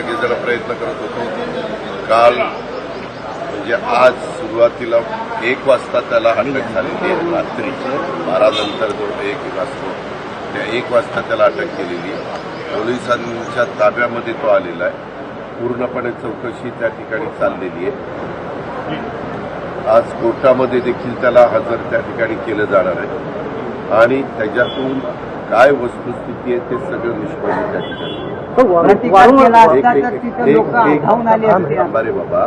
जरा प्रयत्न करत होतो. काल म्हणजे आज सुरुवातीला एक वाजता त्याला अटक झालेली आहे रात्री. बारानंतर जो एक वाजतो त्या एक वाजता त्याला अटक केलेली. आहे पोलिसांच्या ताब्यामध्ये तो आलेला आहे. पूर्णपणे चौकशी त्या ठिकाणी चाललेली आहे. आज कोर्टामध्ये देखील त्याला हजर त्या ठिकाणी केलं जाणार आहे. आणि त्याच्यातून काय वस्तुस्थिती आहे ते सगळं निष्पन्न त्या ठिकाणी होईल. प्रतिकार केला एक- असता एक- तर एक- तिथं एक- लोक एक- धावून आले असते थांबा रे बाबा.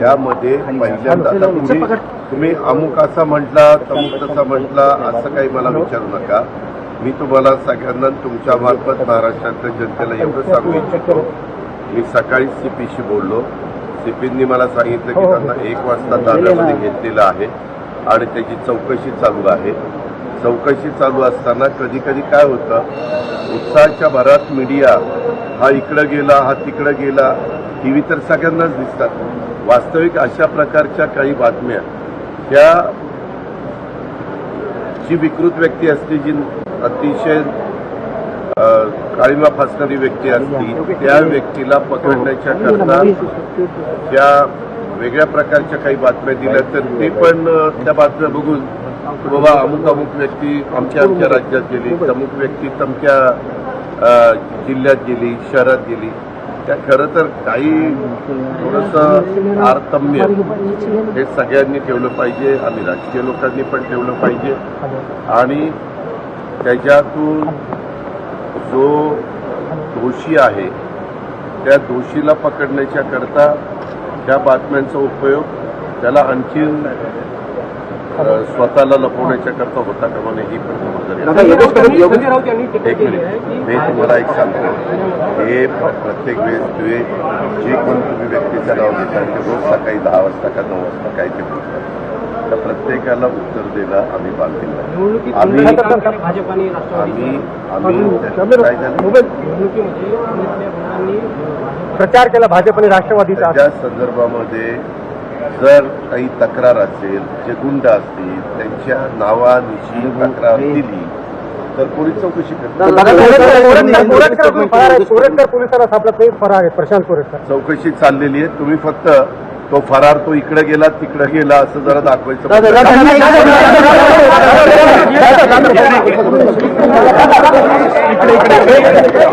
यामध्ये पहिल्यांदा तुम्ही तुम्ही अमुक असा म्हटला तमुक तसा म्हटला असं काही मला विचारू नका. मी तुम्हाला सगळ्यांना तुमच्या मार्फत महाराष्ट्रातल्या जनतेला एवढं सांगू इच्छितो. मी सकाळी सीपीशी बोललो. सीपींनी मला सांगितलं की त्यांना एक वाजता ताब्यामध्ये घेतलेलं आहे आणि त्याची चौकशी चालू आहे. चौकशी चालू असताना कधी कधी काय होतं उत्साहाच्या भरात मीडिया हा इकडं गेला हा तिकडं गेला टी व्ही तर सगळ्यांनाच दिसतात. वास्तविक अशा प्रकारच्या काही बातम्या त्या जी विकृत व्यक्ती असते जी अतिशय काळीमा फासणारी व्यक्ती असती त्या व्यक्तीला पकडण्याच्या करता त्या वेगळ्या प्रकारच्या काही बातम्या दिल्या तर ते पण त्या बातम्या बघून बाबा अमुक अमुक व्यक्ती आमच्या आमच्या राज्यात गेली अमुक व्यक्ती तमक्या जिल्ह्यात गेली शहरात गेली. त्या खरं तर काही थोडंसं तारतम्य हे सगळ्यांनी ठेवलं पाहिजे आम्ही राजकीय लोकांनी पण ठेवलं पाहिजे. आणि त्याच्यातून जो दोषी आहे त्या दोषीला पकडण्याच्या करता त्या बातम्यांचा उपयोग त्याला आणखीन अ, स्वतःला लपवण्याच्या करता होता का म्हणे ही पण. एक मिनिट मी तुम्हाला एक सांगतो हे प्रत्येक वेळेस तुम्ही जे कोण तुम्ही व्यक्तीचं नाव घेता ते रोज सकाळी दहा वाजता का नऊ वाजता काय ते बोलतात त्या प्रत्येकाला उत्तर देणं आम्ही बांधील. आम्ही आम्ही आम्ही काय झालं प्रचार केला भाजप आणि राष्ट्रवादीचा त्याच्या संदर्भामध्ये जर काही तक्रार असेल जे गुंड असतील त्यांच्या नावानिशी तक्रार दिली तर पोलीस चौकशी करतात कोरटकर पोलिसांना सापडत नाही फरार आहेत प्रशांत कोरटकर चौकशी चाललेली आहे तुम्ही फक्त तो फरार तो इकडे गेला तिकडे गेला असं जरा दाखवायचं इकडे इकडे